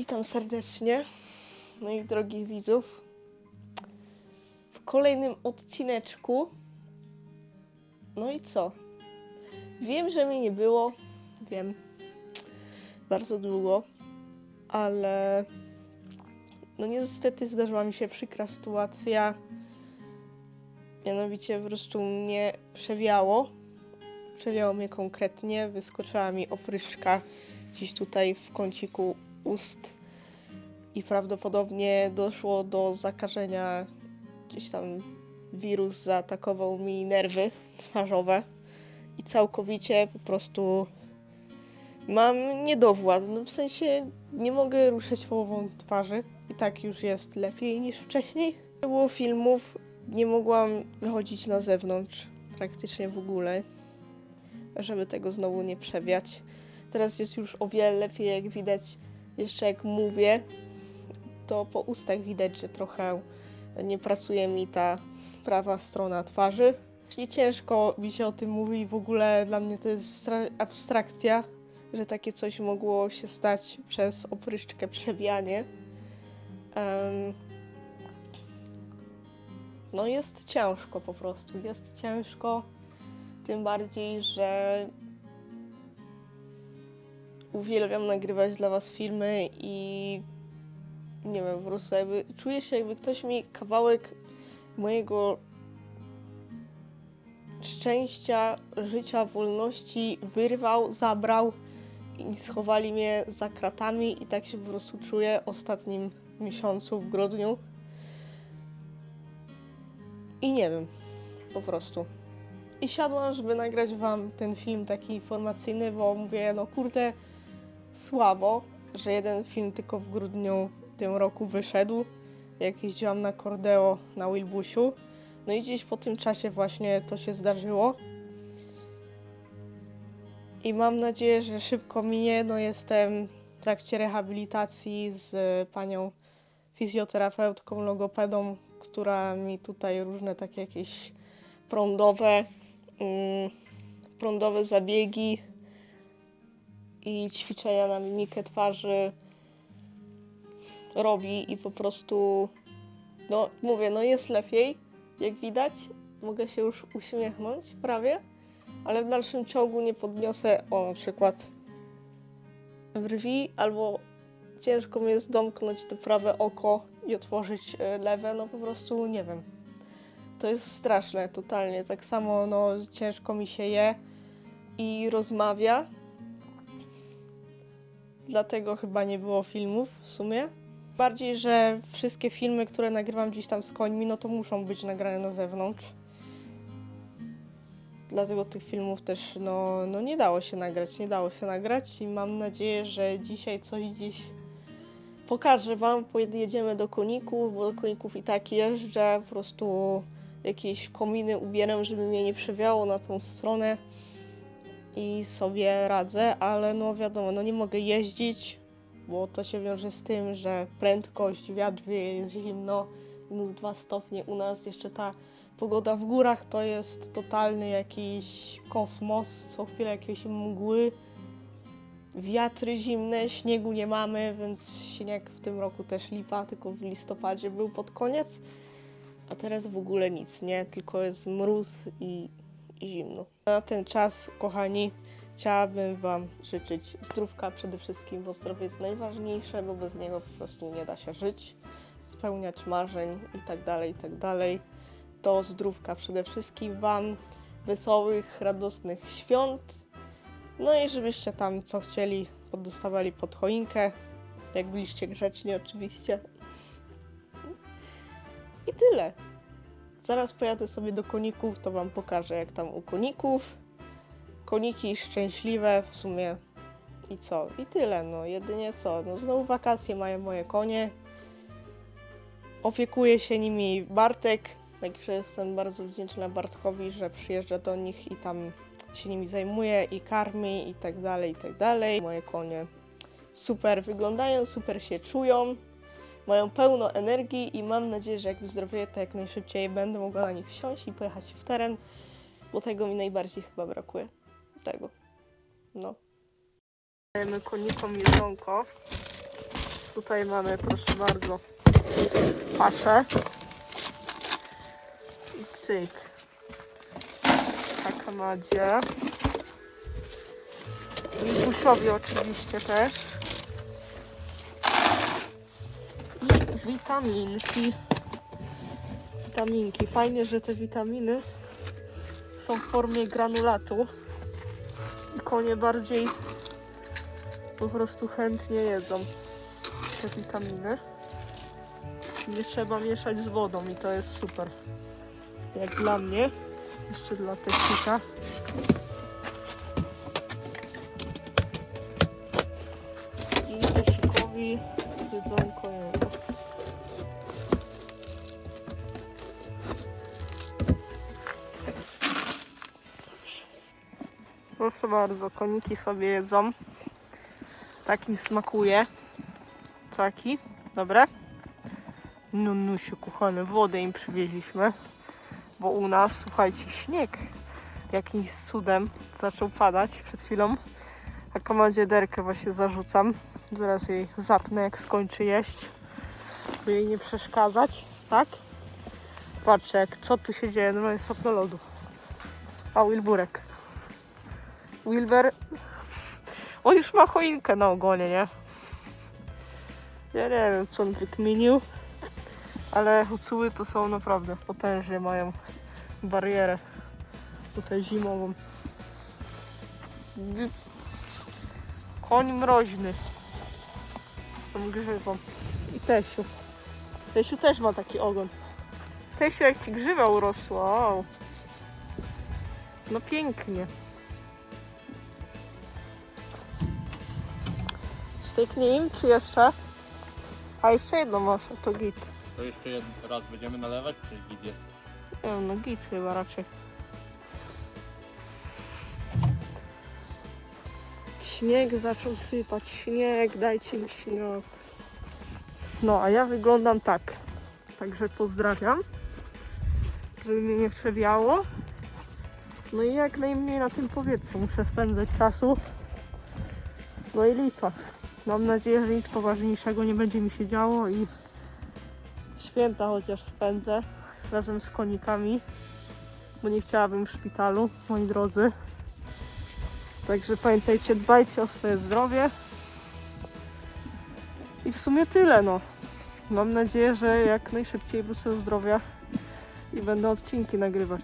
Witam serdecznie moich drogich widzów w kolejnym odcineczku. No i co? Wiem, że mnie nie było, wiem, bardzo długo, ale no niestety zdarzyła mi się przykra sytuacja. Mianowicie po prostu mnie przewiało. Przewiało mnie konkretnie, wyskoczyła mi opryszczka gdzieś tutaj w kąciku ust i prawdopodobnie doszło do zakażenia. Gdzieś tam wirus zaatakował mi nerwy twarzowe i całkowicie po prostu mam niedowład. No w sensie nie mogę ruszać połową twarzy i tak już jest lepiej niż wcześniej. Nie było filmów, nie mogłam wychodzić na zewnątrz praktycznie w ogóle, żeby tego znowu nie przewiać. Teraz jest już o wiele lepiej, jak widać, jeszcze jak mówię, to po ustach widać, że trochę nie pracuje mi ta prawa strona twarzy. Czyli ciężko mi się o tym mówi, w ogóle dla mnie to jest stra- abstrakcja, że takie coś mogło się stać przez opryszczkę przewijanie. Em, no jest ciężko po prostu, jest ciężko, tym bardziej, że uwielbiam nagrywać dla Was filmy i nie wiem, po prostu jakby czuję się jakby ktoś mi kawałek mojego szczęścia, życia, wolności wyrwał, zabrał i schowali mnie za kratami i tak się po prostu czuję ostatnim miesiącu w grudniu. I nie wiem, po prostu. I siadłam, żeby nagrać wam ten film taki informacyjny, bo mówię, no kurde, słabo, że jeden film tylko w grudniu tym roku wyszedł, jak jeździłam na Cordeo na Wilbusiu. No i gdzieś po tym czasie właśnie to się zdarzyło. I mam nadzieję, że szybko minie. No jestem w trakcie rehabilitacji z panią fizjoterapeutką, logopedą, która mi tutaj różne takie jakieś prądowe, mm, prądowe zabiegi i ćwiczenia na mimikę twarzy robi i po prostu, no mówię, no jest lepiej, jak widać. Mogę się już uśmiechnąć prawie, ale w dalszym ciągu nie podniosę, o na przykład brwi, albo ciężko mi jest domknąć to prawe oko i otworzyć e, lewe, no po prostu nie wiem. To jest straszne, totalnie. Tak samo, no ciężko mi się je i rozmawia. Dlatego chyba nie było filmów w sumie. Bardziej, że wszystkie filmy, które nagrywam gdzieś tam z końmi, no to muszą być nagrane na zewnątrz. Dlatego tych filmów też no, no nie dało się nagrać, nie dało się nagrać i mam nadzieję, że dzisiaj coś gdzieś pokażę wam. Pojedziemy do koników, bo do koników i tak jeżdżę, po prostu jakieś kominy ubieram, żeby mnie nie przewiało na tą stronę i sobie radzę, ale no wiadomo, no nie mogę jeździć, bo to się wiąże z tym, że prędkość, wiatr jest zimno, minus 2 stopnie u nas, jeszcze ta pogoda w górach to jest totalny jakiś kosmos, co chwilę jakieś mgły, wiatry zimne, śniegu nie mamy, więc śnieg w tym roku też lipa, tylko w listopadzie był pod koniec, a teraz w ogóle nic, nie? Tylko jest mróz i zimno. Na ten czas, kochani, chciałabym Wam życzyć zdrówka przede wszystkim, bo zdrowie jest najważniejsze, bo bez niego po prostu nie da się żyć, spełniać marzeń i tak dalej, i tak. To zdrówka przede wszystkim Wam, wesołych, radosnych świąt. No i żebyście tam co chcieli, podostawali pod choinkę, jak byliście grzeczni oczywiście. I tyle. Zaraz pojadę sobie do koników, to Wam pokażę jak tam u koników. Koniki szczęśliwe w sumie. I co? I tyle, no. Jedynie co? No znowu wakacje mają moje konie. Opiekuje się nimi Bartek, także jestem bardzo wdzięczna Bartkowi, że przyjeżdża do nich i tam się nimi zajmuje i karmi i tak dalej, i tak dalej. Moje konie super wyglądają, super się czują, mają pełno energii i mam nadzieję, że jak wyzdrowieję, to jak najszybciej będę mogła na nich wsiąść i pojechać w teren, bo tego mi najbardziej chyba brakuje. Tego. No. Dajemy konikom jedzonko. Tutaj mamy, proszę bardzo, paszę. I cyk. Taka Madzie. Mikusiowi oczywiście też. Witaminki. Witaminki. Fajnie, że te witaminy są w formie granulatu. I konie bardziej po prostu chętnie jedzą te witaminy. Nie trzeba mieszać z wodą i to jest super. Jak dla mnie, jeszcze dla technika. I Tesikowi jedzonko jego. Proszę bardzo, koniki sobie jedzą. Tak im smakuje. Taki, dobre? No, nusiu, kochane, wodę im przywieźliśmy. Bo u nas, słuchajcie, śnieg jakimś cudem zaczął padać przed chwilą. A komandzie derkę właśnie zarzucam. Zaraz jej zapnę, jak skończy jeść. By jej nie przeszkadzać, tak? Patrzcie, jak co tu się dzieje, no jest soplo lodu. A Wilburek. Wilber, on już ma choinkę na ogonie, nie? Ja nie wiem, co on wykminił, ale hucuły to są naprawdę potężnie, mają barierę tutaj zimową. Koń mroźny. Z tą grzywą. I Tesiu. Tesiu też ma taki ogon. Tesiu, jak ci grzywa urosła, wow. No pięknie. Styknij im, czy jeszcze? A jeszcze jedno a to git. To jeszcze raz będziemy nalewać, czy git jest? Nie wiem, no git chyba raczej. Śnieg zaczął sypać, śnieg, dajcie mi śnieg. No, a ja wyglądam tak. Także pozdrawiam, żeby mnie nie przewiało. No i jak najmniej na tym powietrzu muszę spędzać czasu. No i lipa. Mam nadzieję, że nic poważniejszego nie będzie mi się działo i święta chociaż spędzę razem z konikami, bo nie chciałabym w szpitalu, moi drodzy. Także pamiętajcie, dbajcie o swoje zdrowie. I w sumie tyle, no. Mam nadzieję, że jak najszybciej wrócę do zdrowia i będę odcinki nagrywać.